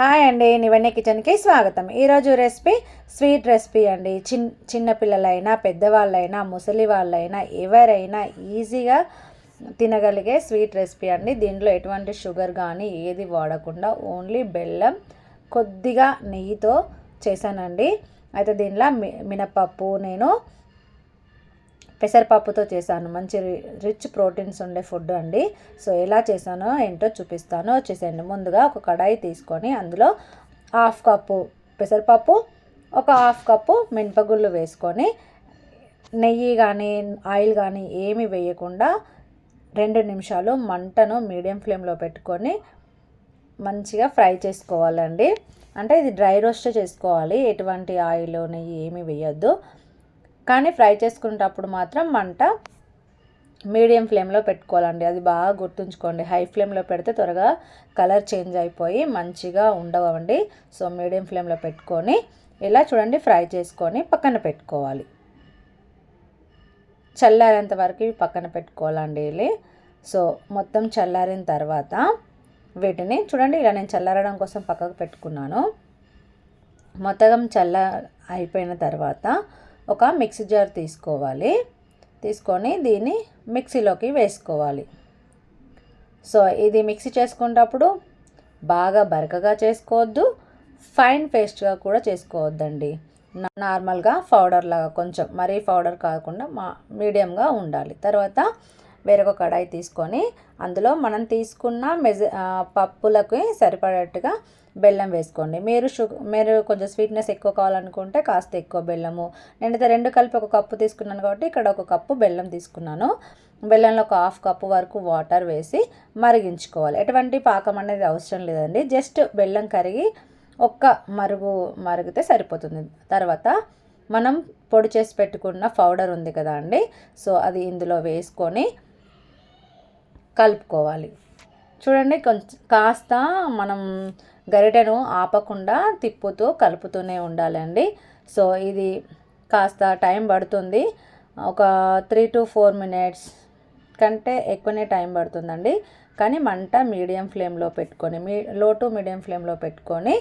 Hi అండి నివన్నీ కిచెన్కి స్వాగతం. ఈరోజు రెసిపీ స్వీట్ రెసిపీ అండి. చిన్ చిన్నపిల్లలైనా పెద్దవాళ్ళైనా ముసలి వాళ్ళైనా ఎవరైనా ఈజీగా తినగలిగే స్వీట్ రెసిపీ అండి. దీంట్లో ఎటువంటి షుగర్ కానీ ఏది వాడకుండా ఓన్లీ బెల్లం కొద్దిగా నెయ్యితో చేశానండి. అయితే దీనిలో మినపప్పు నేను పెసరపప్పుతో చేశాను. మంచి రిచ్ ప్రోటీన్స్ ఉండే ఫుడ్ అండి. సో ఎలా చేశానో ఏంటో చూపిస్తాను. వచ్చేసేయండి. ముందుగా ఒక కడాయి తీసుకొని అందులో హాఫ్ కప్పు పెసరపప్పు ఒక హాఫ్ కప్పు మినపగుళ్ళు వేసుకొని నెయ్యి కానీ ఆయిల్ కానీ ఏమి వేయకుండా రెండు నిమిషాలు మంటను మీడియం ఫ్లేమ్లో పెట్టుకొని మంచిగా ఫ్రై చేసుకోవాలండి. అంటే ఇది డ్రై రోస్ట్ చేసుకోవాలి. ఎటువంటి ఆయిల్ నెయ్యి ఏమి వేయద్దు. కానీ ఫ్రై చేసుకునేటప్పుడు మాత్రం మంట మీడియం ఫ్లేమ్లో పెట్టుకోవాలండి. అది బాగా గుర్తుంచుకోండి. హై ఫ్లేమ్లో పెడితే త్వరగా కలర్ చేంజ్ అయిపోయి మంచిగా ఉండవండి. సో మీడియం ఫ్లేమ్లో పెట్టుకొని ఇలా చూడండి ఫ్రై చేసుకొని పక్కన పెట్టుకోవాలి. చల్లారేంత వరకు పక్కన పెట్టుకోవాలండి ఇది సో మొత్తం చల్లారిన తర్వాత వీటిని చూడండి ఇలా నేను చల్లారడం కోసం పక్కకు పెట్టుకున్నాను. మొత్తం చల్ల అయిపోయిన తర్వాత ఒక మిక్సీ జార్ తీసుకోవాలి. తీసుకొని దీన్ని మిక్సీలోకి వేసుకోవాలి. సో ఇది మిక్సీ చేసుకునేటప్పుడు బాగా బరకగా చేసుకోవద్దు. ఫైన్ పేస్ట్గా కూడా చేసుకోవద్దండి. నార్మల్గా పౌడర్ లాగా కొంచెం మరీ పౌడర్ కాకుండా మా మీడియంగా ఉండాలి. తర్వాత వేరొక కడాయి తీసుకొని అందులో మనం తీసుకున్న మెజ పప్పులకి సరిపడేట్టుగా బెల్లం వేసుకోండి. మీరు షుగర్ మీరు కొంచెం స్వీట్నెస్ ఎక్కువ కావాలనుకుంటే కాస్త ఎక్కువ బెల్లము. నేనైతే రెండు కలిపి ఒక కప్పు తీసుకున్నాను కాబట్టి ఇక్కడ ఒక కప్పు బెల్లం తీసుకున్నాను. బెల్లంలో ఒక హాఫ్ కప్పు వరకు వాటర్ వేసి మరిగించుకోవాలి. ఎటువంటి పాకం అనేది అవసరం లేదండి. జస్ట్ బెల్లం కరిగి ఒక్క మరుగు మరిగితే సరిపోతుంది. తర్వాత మనం పొడి చేసి పెట్టుకున్న పౌడర్ ఉంది కదా అండి. సో అది ఇందులో వేసుకొని కలుపుకోవాలి. చూడండి కొంచెం కాస్త మనం గరిటెను ఆపకుండా తిప్పుతూ కలుపుతూనే ఉండాలండి. సో ఇది కాస్త టైం పడుతుంది. ఒక త్రీ టు ఫోర్ మినిట్స్ కంటే ఎక్కువనే టైం పడుతుందండి. కానీ మంట మీడియం ఫ్లేమ్లో పెట్టుకొని మీ లో టు మీడియం ఫ్లేమ్లో పెట్టుకొని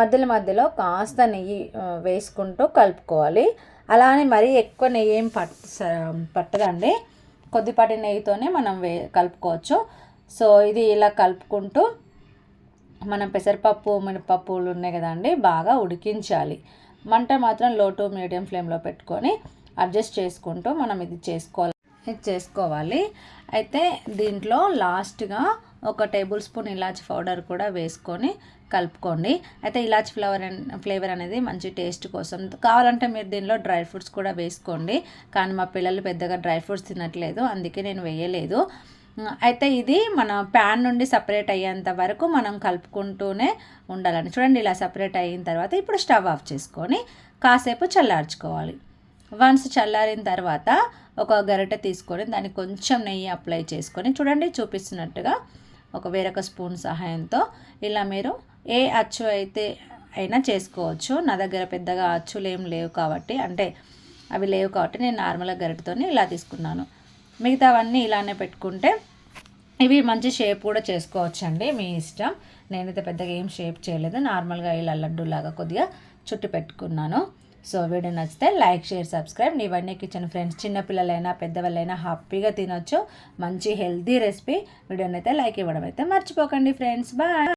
మధ్యలో మధ్యలో కాస్త నెయ్యి వేసుకుంటూ కలుపుకోవాలి. అలా అని మరీ ఎక్కువ నెయ్యి ఏం పట్ పట్టదండి. కొద్దిపాటి నెయ్యితోనే మనం వే కలుపుకోవచ్చు. సో ఇది ఇలా కలుపుకుంటూ మనం పెసరపప్పు మినపప్పులు ఉన్నాయి కదండి బాగా ఉడికించాలి. మంట మాత్రం లో టు మీడియం ఫ్లేమ్లో పెట్టుకొని అడ్జస్ట్ చేసుకుంటూ మనం ఇది చేసుకోవాలి. చేసుకోవాలి. అయితే దీంట్లో లాస్ట్గా ఒక టేబుల్ స్పూన్ ఇలాచి పౌడర్ కూడా వేసుకొని కలుపుకోండి. అయితే ఇలాచి ఫ్లవర్ ఫ్లేవర్ అనేది మంచి టేస్ట్ కోసం. కావాలంటే మీరు దీనిలో డ్రై ఫ్రూట్స్ కూడా వేసుకోండి. కానీ మా పిల్లలు పెద్దగా డ్రై ఫ్రూట్స్ తినట్లేదు అందుకే నేను వేయలేదు. అయితే ఇది మన ప్యాన్ నుండి సపరేట్ అయ్యేంత వరకు మనం కలుపుకుంటూనే ఉండాలని చూడండి ఇలా సపరేట్ అయిన తర్వాత ఇప్పుడు స్టవ్ ఆఫ్ చేసుకొని కాసేపు చల్లార్చుకోవాలి. వన్స్ చల్లారిన తర్వాత ఒక గరిటె తీసుకొని దానికి కొంచెం నెయ్యి అప్లై చేసుకొని చూడండి చూపిస్తున్నట్టుగా ఒక వేరొక స్పూన్ సహాయంతో ఇలా మీరు ఏ అచ్చు అయితే అయినా చేసుకోవచ్చు. నా దగ్గర పెద్దగా అచ్చులు ఏం లేవు కాబట్టి అంటే అవి లేవు కాబట్టి నేను నార్మల్గా గరిటతో ఇలా తీసుకున్నాను. మిగతావన్నీ ఇలానే పెట్టుకుంటే ఇవి మంచి షేప్ కూడా చేసుకోవచ్చండి మీ ఇష్టం. నేనైతే పెద్దగా ఏం షేప్ చేయలేదు. నార్మల్గా ఇలా లడ్డూలాగా కొద్దిగా చుట్టు పెట్టుకున్నాను. సో వీడియో నచ్చితే లైక్ షేర్ సబ్స్క్రైబ్. ఇవన్నీ కిచెన్ ఫ్రెండ్స్ చిన్నపిల్లలైనా పెద్దవాళ్ళైనా హ్యాపీగా తినొచ్చు. మంచి హెల్తీ రెసిపీ. వీడియోనైతే లైక్ ఇవ్వడం అయితే మర్చిపోకండి ఫ్రెండ్స్. బాయ్.